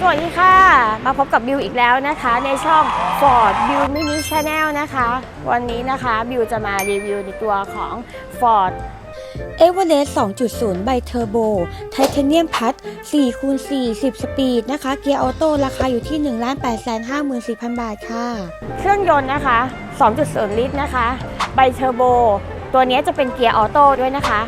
สวัสดีค่ะ มาพบกับบิวอีกแล้วนะคะ ในช่อง Ford Bill Mini Channel นะคะ วันนี้นะคะบิวจะมารีวิวในตัวของ Ford e v e r e s t 2.0 ใบเทอร์โบ ไทเทเนียมพัด4คูณ4 10 สปีดนะคะ เกียร์ออโต้ราคาอยู่ที่ 1 8 5 4 0 0 0 บาทค่ะ เครื่องยนต์นะคะ 2.0 ลิตรนะคะไบเทอร์โบ ตัวนี้จะเป็นเกียร์ออโต้ด้วยนะคะ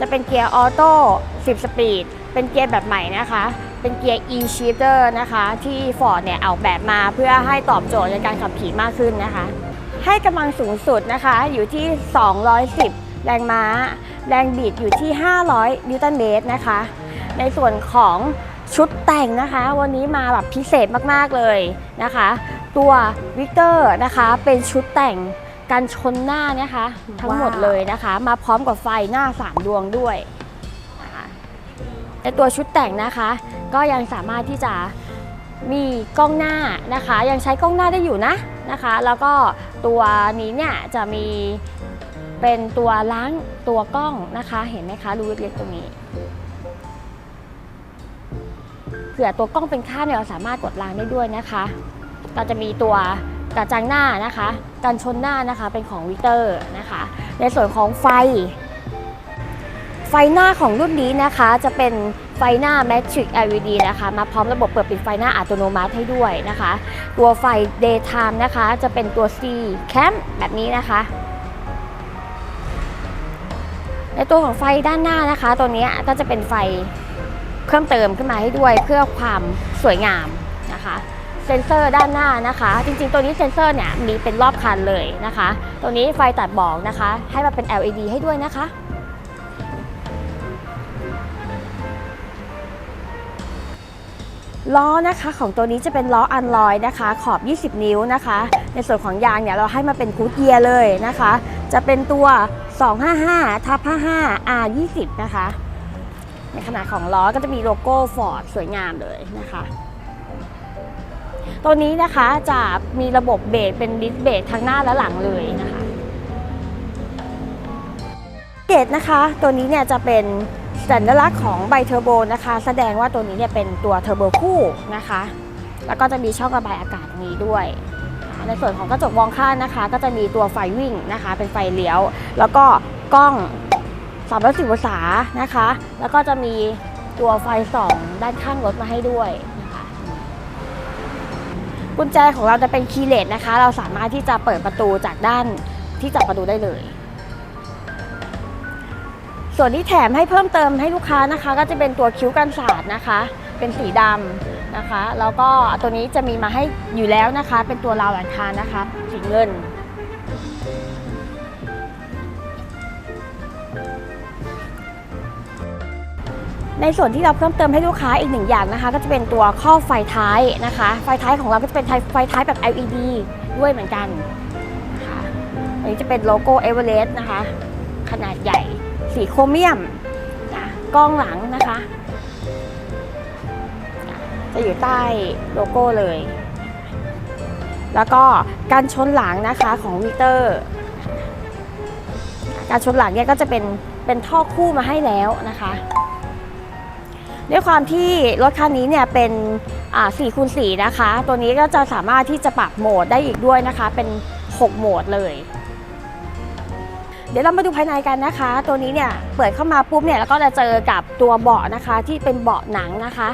จะเป็นเกียร์ออโต้ 10 สปีด เป็นเกียร์แบบใหม่นะคะ เป็นเกียร์ e-shifter นะคะที่ Ford เนี่ยออกแบบมาเพื่อให้ตอบโจทย์ในการขับขี่มากขึ้นนะคะ ให้กำลังสูงสุดนะคะอยู่ที่ 210 แรงม้า แรงบิดอยู่ที่ 500 นิวตันเมตรนะคะ ในส่วนของชุดแต่งนะคะ วันนี้มาแบบพิเศษมากๆเลยนะคะ ตัววิกเตอร์นะคะเป็นชุดแต่งการชนหน้านะคะ ทั้งหมดเลยนะคะ มาพร้อมกับไฟหน้า 3 ดวงด้วยในตัวชุดแต่งนะคะ ก็ยังสามารถที่จะมีกล้องหน้านะคะ ยังใช้กล้องหน้าได้อยู่นะนะคะ แล้วก็ตัวนี้เนี่ยจะมีเป็นตัวล้างตัวกล้องนะคะ เห็นไหมคะรูเล็กๆตรงนี้เผื่อตัวกล้องเป็นค่าเนี่ยเราสามารถกดล้างได้ด้วยนะคะก็จะมีตัวกระจังหน้านะคะการชนหน้านะคะเป็นของวิเตอร์นะคะ ในส่วนของไฟ ไฟหน้าของรุ่นนี้นะคะจะเป็นไฟหน้า Matrix LED นะคะ มาพร้อมระบบเปิดปิดไฟหน้าอัตโนมัติให้ด้วยนะคะ ตัวไฟ Daytime นะคะจะเป็นตัว C Cam แบบนี้นะคะ ในตัวของไฟด้านหน้านะคะ ตัวนี้ก็จะเป็นไฟเพิ่มเติมขึ้นมาให้ด้วยเพื่อความสวยงามนะคะเซนเซอร์ด้านหน้านะคะ จริงๆ ตัวนี้เซนเซอร์เนี่ยมีเป็นรอบคันเลยนะคะ ตัวนี้ไฟตัดบอกนะคะ ให้มาเป็น LED ให้ด้วยนะคะ ล้อนะคะของตัวนี้จะเป็นล้ออันลอยนะคะ ขอบ 20 นิ้วนะคะ ในส่วนของยางเนี่ยเราให้มาเป็นคูดเกียร์เลยนะคะ จะเป็นตัว 255ทับ55 R20 นะคะ ในขนาดของล้อก็จะมีโลโก้ Ford สวยงามเลยนะคะ ตัวนี้นะคะจะมีระบบเบรกเป็นดิสเบรกทั้งหน้าและหลังเลยนะคะเกตนะคะ ตัวนี้เนี่ยจะเป็น สัญลักษณ์ของไบเทอร์โบนะคะ แสดงว่าตัวนี้เนี่ยเป็นตัวเทอร์โบคู่นะคะ แล้วก็จะมีช่องระบายอากาศตรงนี้ด้วยในส่วนของกระจกมองข้างนะคะ ก็จะมีตัวไฟวิ่งนะคะ เป็นไฟเลี้ยว แล้วก็กล้อง310องศานะคะ แล้วก็จะมีตัวไฟส่องด้านข้างรถมาให้ด้วยนะคะกุญแจของเราจะเป็นคีย์เลสนะคะ เราสามารถที่จะเปิดประตูจากด้านที่จับประตูได้เลย ส่วนที่แถมให้เพิ่มเติมให้ลูกค้านะคะ ก็จะเป็นตัวคิ้วกันสาดนะคะ เป็นสีดำนะคะแล้วก็ตัวนี้จะมีมาให้อยู่แล้วนะคะ เป็นตัวราวหลังคานะคะสีเงินในส่วนที่เราเพิ่มเติมให้ลูกค้าอีกหนึ่งอย่างนะคะ ก็จะเป็นตัวข้อไฟท้ายนะคะ ไฟท้ายของเราก็จะเป็นไฟท้ายแบบ LED ด้วยเหมือนกันนะคะอันนี้จะเป็นโลโก้เอเวอเรสต์นะคะ ขนาดใหญ่ สีโครเมียมกล้องหลังนะคะ จะอยู่ใต้โลโก้เลย แล้วก็การชนหลังนะคะของวิเตอร์ การชนหลังเนี่ยก็จะเป็นเป็นท่อคู่มาให้แล้วนะคะด้วยความที่รถคันนี้เนี่ยเป็น4คูณ4นะคะ ตัวนี้ก็จะสามารถที่จะปรับโหมดได้อีกด้วยนะคะ เป็น 6 โหมดเลย เดี๋ยวเรามาดูภายในกันนะคะ ตัวนี้เนี่ยเปิดเข้ามาปุ๊บเนี่ยแล้วก็จะเจอกับตัวเบาะนะคะ ที่เป็นเบาะหนังนะคะ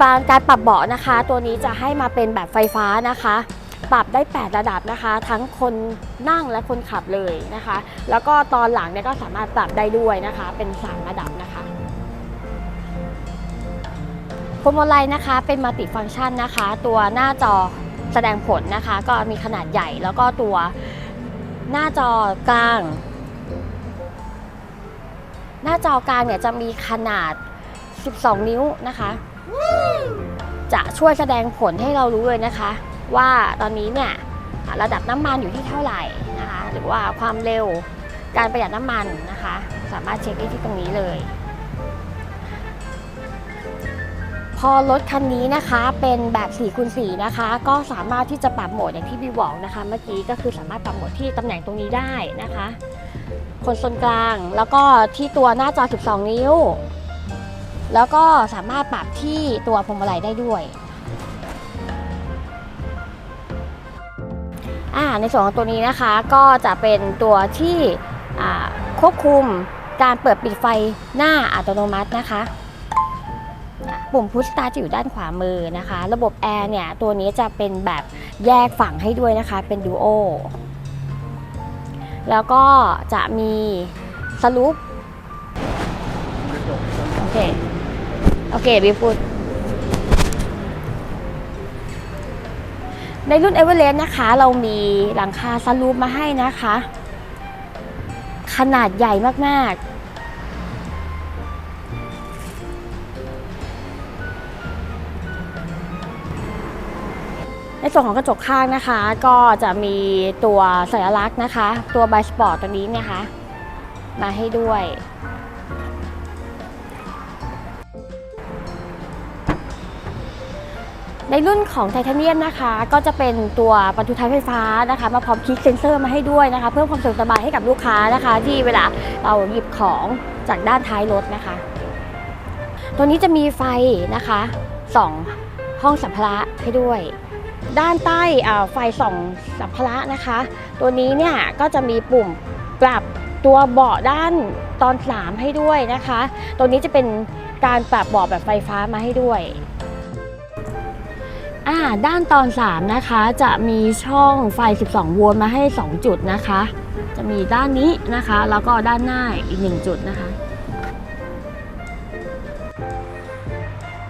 ปางการปรับเบาะนะคะ ตัวนี้จะให้มาเป็นแบบไฟฟ้านะคะ ปรับได้ 8 ระดับนะคะ ทั้งคนนั่งและคนขับเลยนะคะ แล้วก็ตอนหลังเนี่ยก็สามารถปรับได้ด้วยนะคะ เป็น 3 ระดับนะคะพวงมาลัยนะคะเป็นมัลติฟังก์ชันนะคะ ตัวหน้าจอแสดงผลนะคะ ก็มีขนาดใหญ่แล้วก็ตัว หน้าจอกลาง หน้าจอกลางเนี่ยจะมีขนาด 12 นิ้วนะคะ จะช่วยแสดงผลให้เรารู้เลยนะคะ ว่าตอนนี้เนี่ยระดับน้ำมันอยู่ที่เท่าไหร่นะคะ หรือว่าความเร็วการประหยัดน้ำมันนะคะ สามารถเช็คได้ที่ตรงนี้เลย พอรถคันนี้นะคะเป็นแบบ4คูณ4นะคะ ก็สามารถที่จะปรับโหมดอย่างที่พี่บอกนะคะ เมื่อกี้ก็คือสามารถปรับโหมดที่ตำแหน่งตรงนี้ได้นะคะคอนโซลกลางแล้วก็ที่ตัวหน้าจอ 12 นิ้ว แล้วก็สามารถปรับที่ตัวพวงมาลัยได้ด้วยในส่วนของตัวนี้นะคะก็จะเป็นตัวที่ควบคุมการเปิดปิดไฟหน้าอัตโนมัตินะคะ ปุ่มพุชตาร์จะอยู่ด้านขวามือนะคะ ระบบแอร์เนี่ย ตัวนี้จะเป็นแบบแยกฝั่งให้ด้วยนะคะ เป็นดูโอ แล้วก็จะมีสลูปโอเค โอเคบีพูดในรุ่น e v e r e s t นะคะ เรามีหลังคาซันรูฟมาให้นะคะ ขนาดใหญ่มากๆ ในส่วนของกระจกข้างนะคะ ก็จะมีตัวสัญลักษณ์นะคะ ตัวไบสปอร์ตตัวนี้เนะคะ มาให้ด้วยในรุ่นของไทเทเนียมนะคะ ก็จะเป็นตัวประตูท้ายไฟฟ้านะคะ มาพร้อมคลิกเซนเซอร์มาให้ด้วยนะคะ เพิ่มความสะดวกสบายให้กับลูกค้านะคะ ที่เวลาเราหยิบของจากด้านท้ายรถนะคะ ตัวนี้จะมีไฟนะคะสองห้องสัมภาระให้ด้วย ด้านใต้ไฟส่องสัมภาระนะคะ ตัวนี้เนี่ยก็จะมีปุ่มปรับตัวเบาะด้านตอนสามให้ด้วยนะคะ ตัวนี้จะเป็นการปรับเบาะแบบไฟฟ้ามาให้ด้วยอ่าด้านตอน 3 นะคะ จะมีช่องไฟ 12 โวลต์มาให้ 2 จุดนะคะ จะมีด้านนี้นะคะ แล้วก็ด้านหน้าอีก 1 จุดนะคะ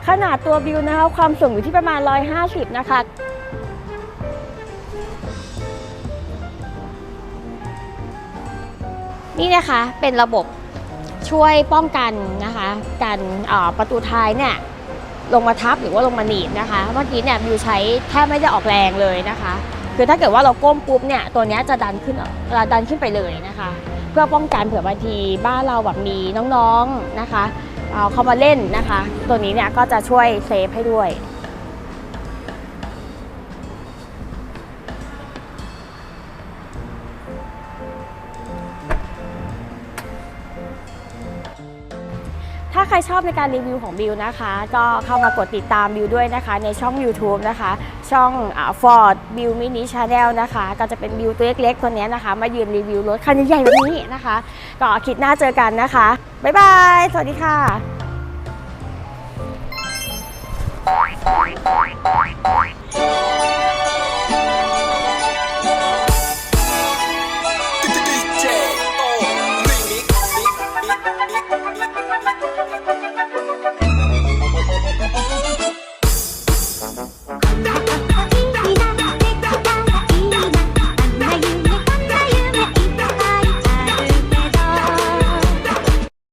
ขนาดตัวบิวนะคะ ความสูงอยู่ที่ประมาณ 150 นะคะ นี่นะคะเป็นระบบช่วยป้องกันนะคะการประตูท้ายเนี่ยลงมาทับหรือว่าลงมาหนีบนะคะ เมื่อกี้เนี่ยบิวใช้แทบไม่ได้ออกแรงเลยนะคะ คือถ้าเกิดว่าเราก้มปุ๊บเนี่ยตัวนี้จะดันขึ้นเอ่อดันขึ้นไปเลยนะคะ เพื่อป้องกันเผื่อบางทีบ้านเราแบบมีน้องๆนะคะเเข้ามาเล่นนะคะ ตัวนี้เนี่ยก็จะช่วยเซฟให้ด้วย ถ้าใครชอบในการรีวิวของบิวนะคะ ก็เข้ามากดติดตามบิวด้วยนะคะ ในช่อง YouTube นะคะ ช่องอ่า Ford Bill Mini Channel นะคะ ก็จะเป็นบิวตัวเล็กๆตัวนี้นะคะ มายืนรีวิวรถคันใหญ่ๆแบบนี้นะคะ ก็คลิดหน้าเจอกันนะคะ บ๊ายบาย สวัสดีค่ะ DJ